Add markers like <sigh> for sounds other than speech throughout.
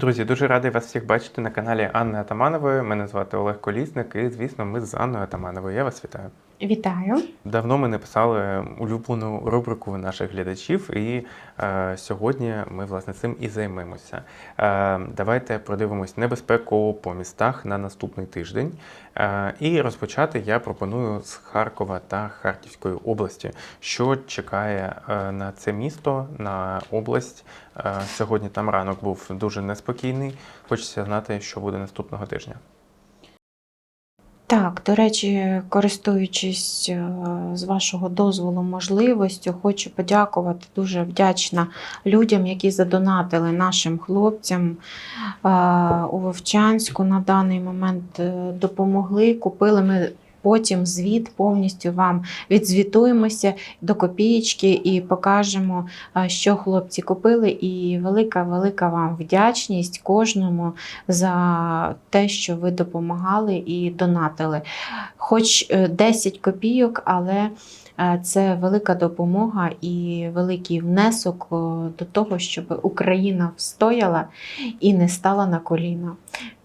Друзі, дуже радий вас всіх бачити на каналі Анни Атаманової. Мене звати Олег Колісник, і звісно, ми з Анною Атамановою. Я вас вітаю. Вітаю. Давно ми не писали улюблену рубрику наших глядачів, і е, сьогодні ми власне цим і займемося. Е, давайте продивимось небезпеку по містах на наступний тиждень. Е, і розпочати я пропоную з Харкова та Харківської області. Що чекає е, на це місто, на область? Е, сьогодні там ранок був дуже неспокійний. Хочеться знати, що буде наступного тижня. До речі, користуючись е, з вашого дозволу, можливістю, хочу подякувати дуже вдячна людям, які задонатили нашим хлопцям е, у Вовчанську на даний момент е, допомогли. Купили ми. Потім звіт повністю вам відзвітуємося до копієчки і покажемо, е, що хлопці купили. І велика, велика вам вдячність кожному за те, що ви допомагали і донатили. Хоч е, 10 копійок, але е, це велика допомога і великий внесок е, до того, щоб Україна встояла і не стала на коліна.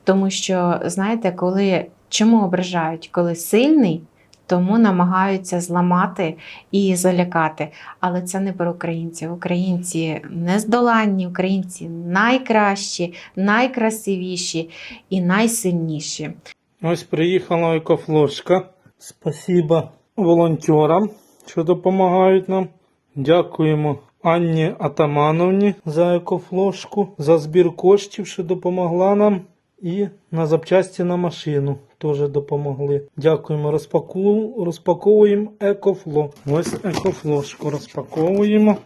Тому що, знаєте, коли чому ображають? Коли сильний, тому намагаються зламати і залякати. Але це не про українців. Українці нездоланні, українці найкращі, найкрасивіші і найсильніші. Ось приїхала екофлошка. Спасибо волонтерам, що допомагають нам. Дякуємо Анні Атамановні за екофлошку, за збір коштів, що допомогла нам. І на запчасті на машину теж допомогли. Дякуємо, розпаку... розпаковуємо екофло. Ось екофлошку розпаковуємо.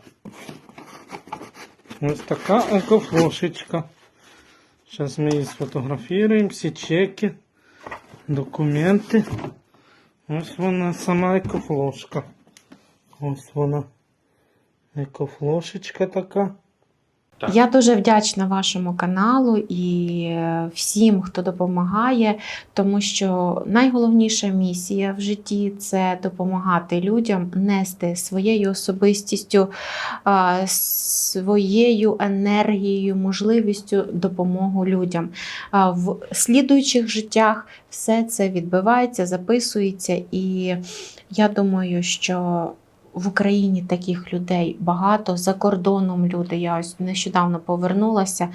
Ось така екофлошечка. Зараз ми її сфотографуємо, всі чеки, документи. Ось вона сама екофлошка. Ось вона. Екофлошечка така. Так. Я дуже вдячна вашому каналу і е, всім, хто допомагає, тому що найголовніша місія в житті це допомагати людям нести своєю особистістю, своєю енергією, можливістю допомогу людям. В слідуючих життях все це відбивається, записується, і я думаю, що в Україні таких людей багато, за кордоном люди. Я ось нещодавно повернулася.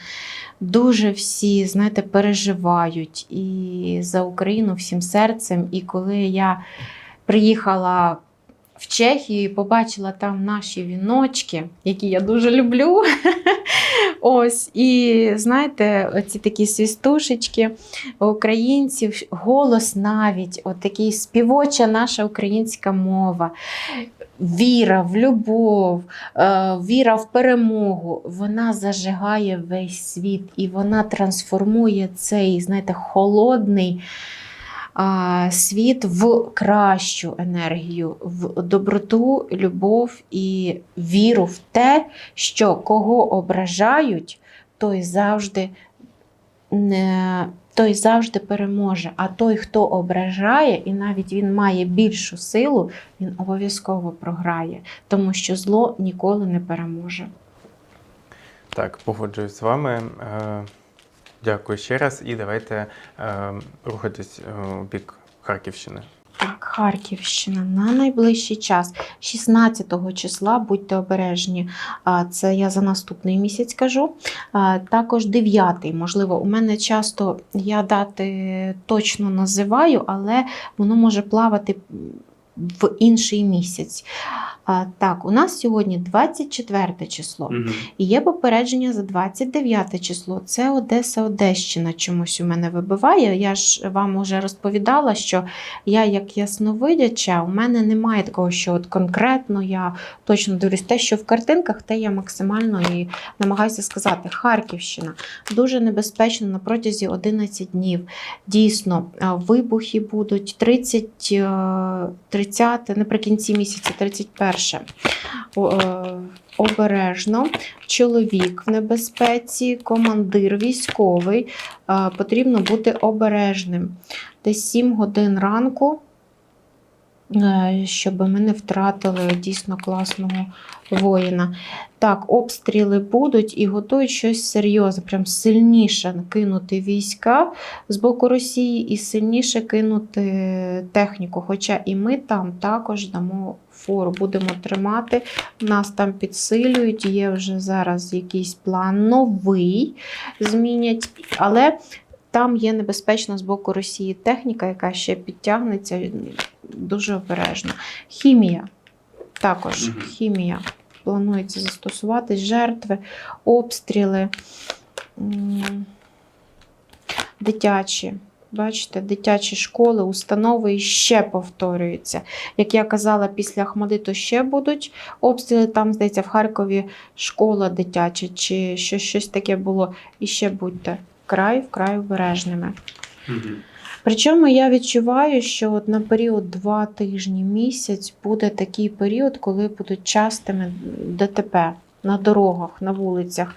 Дуже всі, знаєте, переживають і за Україну всім серцем. І коли я приїхала в Чехію і побачила там наші віночки, які я дуже люблю. <laughs> Ось, і знаєте, оці такі свістушечки українців, голос навіть, от такий співоча наша українська мова віра в любов, е, віра в перемогу, вона зажигає весь світ і вона трансформує цей, знаєте, холодний світ в кращу енергію, в доброту, любов і віру в те, що кого ображають, той завжди. Той завжди переможе, а той, хто ображає, і навіть він має більшу силу, він обов'язково програє, тому що зло ніколи не переможе. Так, погоджуюсь з вами. Е, Дякую ще раз, і давайте е, рухатись е, у бік Харківщини. Харківщина на найближчий час, 16 числа, будьте обережні. Це я за наступний місяць кажу. Також 9, можливо, у мене часто я дати точно називаю, але воно може плавати в інший місяць. А, Так, у нас сьогодні 24 число. І є попередження за 29 число. Це Одеса, Одещина чомусь у мене вибиває. Я ж вам вже розповідала, що я, як ясновидяча, у мене немає такого, що от конкретно я точно дивлюсь те, що в картинках, те я максимально і намагаюся сказати. Харківщина дуже небезпечно на протязі 11 днів. Дійсно, вибухи будуть 30, е, 30 наприкінці місяця, 31. Е, Обережно, чоловік в небезпеці, командир військовий. Е, Потрібно бути обережним. Десь 7 годин ранку щоб ми не втратили дійсно класного воїна. Так, обстріли будуть і готують щось серйозне, прям сильніше кинути війська з боку Росії і сильніше кинути техніку. Хоча і ми там також дамо фору, будемо тримати, нас там підсилюють. Є вже зараз якийсь план новий змінять, але там є небезпечна з боку Росії техніка, яка ще підтягнеться дуже обережно. Хімія. Також хімія. Планується застосувати жертви, обстріли, дитячі. Бачите, дитячі школи, установи і ще повторюються. Як я казала, після Ахмадиту ще будуть обстріли. Там, здається, в Харкові школа дитяча, чи щось, щось таке було. І ще будьте край вкрай обережними. Причому я відчуваю, що от на період два тижні, місяць буде такий період, коли будуть частими ДТП на дорогах, на вулицях.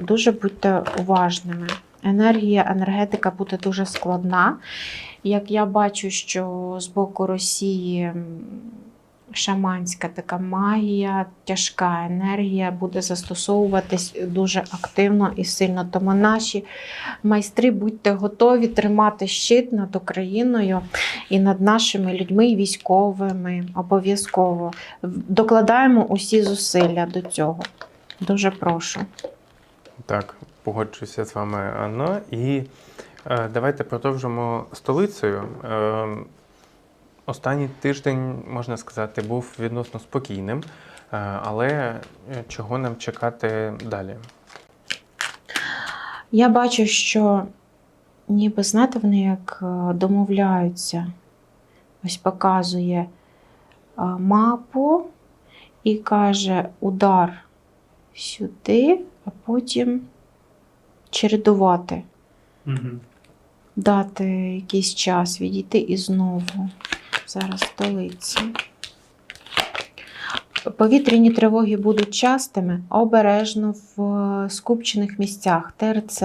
Дуже будьте уважними. Енергія, енергетика буде дуже складна. Як я бачу, що з боку Росії шаманська така магія, тяжка енергія буде застосовуватись дуже активно і сильно. Тому наші майстри, будьте готові тримати щит над Україною і над нашими людьми, військовими. Обов'язково докладаємо усі зусилля до цього. Дуже прошу. Так, погоджуюся з вами, Анно. І е, давайте продовжимо столицею. Е, останній тиждень, можна сказати, був відносно спокійним, е, але е, чого нам чекати далі? Я бачу, що ніби знаєте, вони як е, домовляються. Ось показує мапу і каже удар сюди, а потім чередувати, дати якийсь час, відійти і знову. Зараз столиці. Повітряні тривоги будуть частими, обережно в е, скупчених місцях ТРЦ,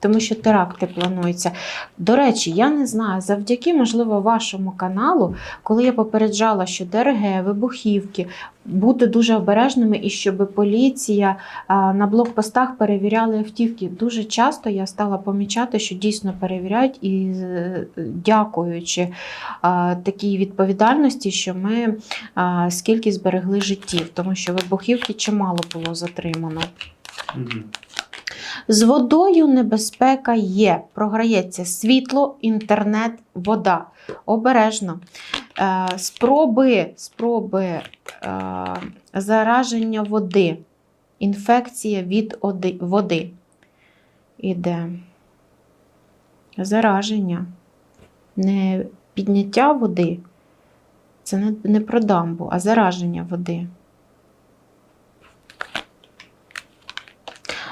тому що теракти плануються. До речі, я не знаю, завдяки, можливо, вашому каналу, коли я попереджала, що ДРГ, вибухівки, бути дуже обережними і щоб поліція на блокпостах перевіряли автівки. Дуже часто я стала помічати, що дійсно перевіряють і дякуючи такій відповідальності, що ми скільки зберегли життів, тому що вибухівки чимало було затримано. З водою небезпека є. Програється світло, інтернет, вода. Обережно. Е, Спроби, спроби е, зараження води. Інфекція від води. Іде. Зараження. Не підняття води. Це не, не про дамбу, а зараження води.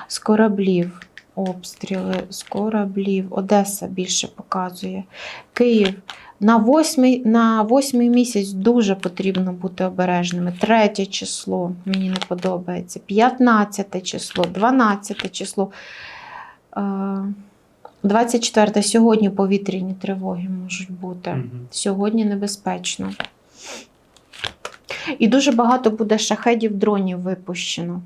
з кораблів. Обстріли з кораблів. Одеса більше показує. Київ. На восьмий, на восьмий місяць дуже потрібно бути обережними. Третє число мені не подобається. 15 число, 12 число. Е, 24 сьогодні повітряні тривоги можуть бути. Сьогодні небезпечно. І дуже багато буде шахедів дронів випущено.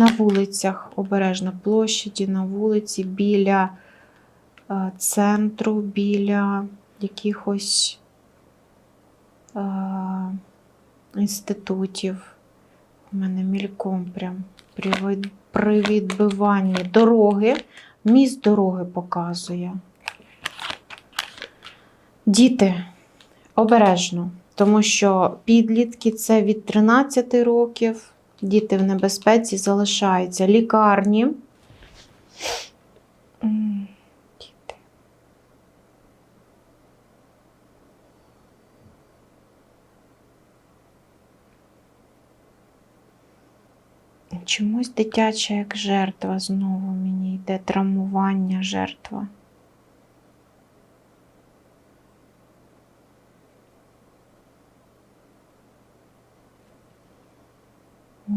На вулицях, обережно площаді, на вулиці, біля е, центру, біля якихось е, інститутів. У мене мільком прям при, при відбиванні дороги. Міст дороги показує. Діти, обережно, тому що підлітки це від 13 років. Діти в небезпеці залишаються. Лікарні. Діти. Чомусь дитяча як жертва знову мені йде травмування жертва.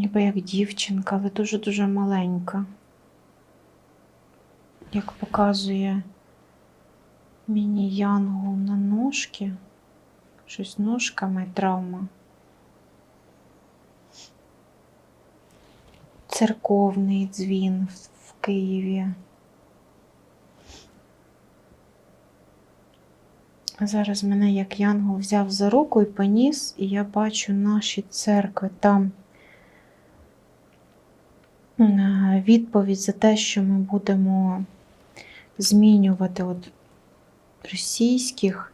Ніби як дівчинка, але дуже-дуже маленька. як показує міні-янгол на ножки. Щось ножками травма. Церковний дзвін в- Києві. Зараз мене як янгол взяв за руку і поніс, і я бачу наші церкви там. Відповідь за те, що ми будемо змінювати от російських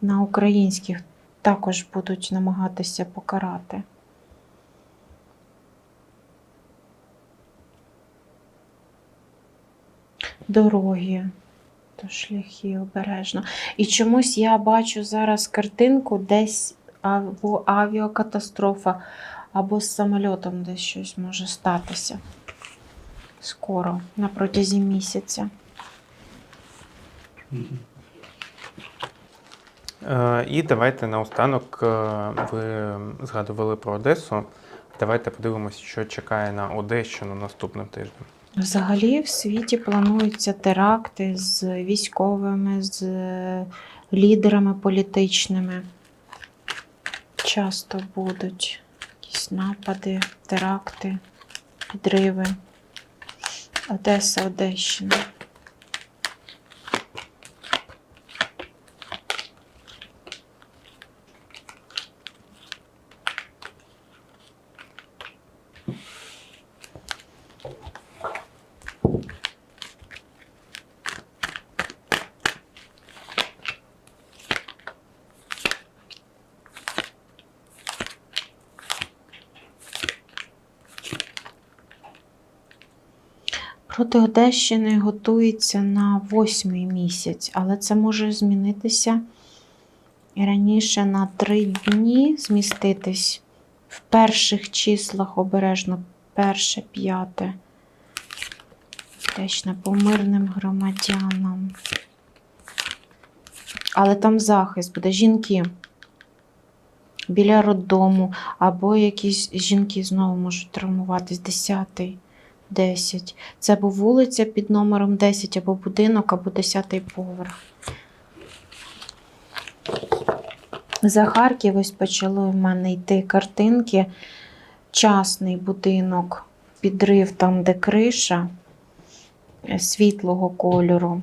на українських, також будуть намагатися покарати. Дороги, то шляхи обережно. І чомусь я бачу зараз картинку десь або авіакатастрофа, або з самольотом десь щось може статися. Скоро, на протязі місяця. Е, І давайте наостанок е, ви згадували про Одесу. Давайте подивимося, що чекає на Одещину наступним тижнем. Взагалі в світі плануються теракти з військовими, з лідерами політичними. Часто будуть якісь напади, теракти, підриви. Одеса, Одещина. Проти Одещини готується на восьмий місяць, але це може змінитися раніше на три дні зміститись в перших числах обережно, перше, п'яте. Одещина по мирним громадянам. Але там захист буде жінки біля роддому, або якісь жінки знову можуть травмуватись. Десятий. 10. Це або вулиця під номером 10, або будинок, або 10 поверх. За Харків ось почали в мене йти картинки. Частний будинок, підрив там, де криша світлого кольору.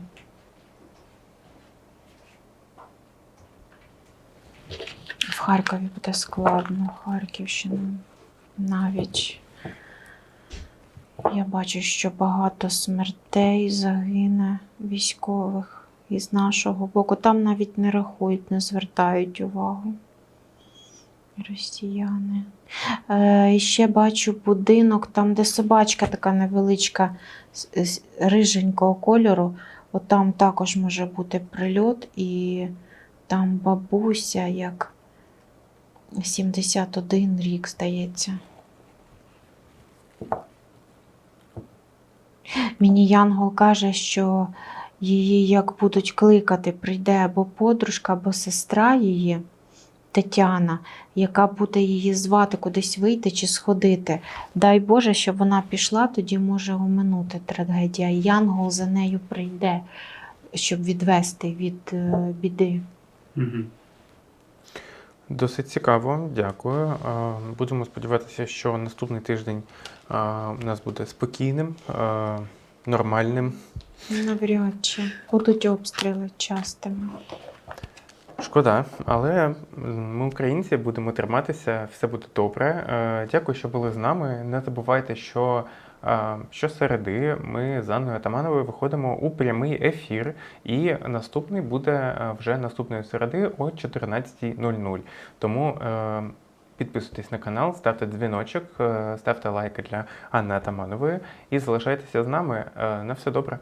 В Харкові буде складно, Харківщина навіть. Я бачу, що багато смертей загине військових із нашого боку. Там навіть не рахують, не звертають увагу. Росіяни. Е, ще бачу будинок, там, де собачка така невеличка, з риженького кольору. От там також може бути прильот, і там бабуся, як 71 рік, здається. Мені Янгол каже, що її як будуть кликати, прийде або подружка, або сестра її, Тетяна, яка буде її звати кудись вийти чи сходити. Дай Боже, щоб вона пішла, тоді може оминути трагедія. Янгол за нею прийде, щоб відвести від е, біди. Досить цікаво, дякую. Будемо сподіватися, що наступний тиждень у нас буде спокійним, нормальним. Навряд чи будуть обстріли частими. Шкода, але ми, українці, будемо триматися, все буде добре. Е, Дякую, що були з нами. Не забувайте, що е, щосереди ми з Анною Атамановою виходимо у прямий ефір, і наступний буде е, вже наступної середи о 14.00. Тому підписуйтесь на канал, ставте дзвіночок, ставте лайки для Анни Атаманової і залишайтеся з нами. На все добре.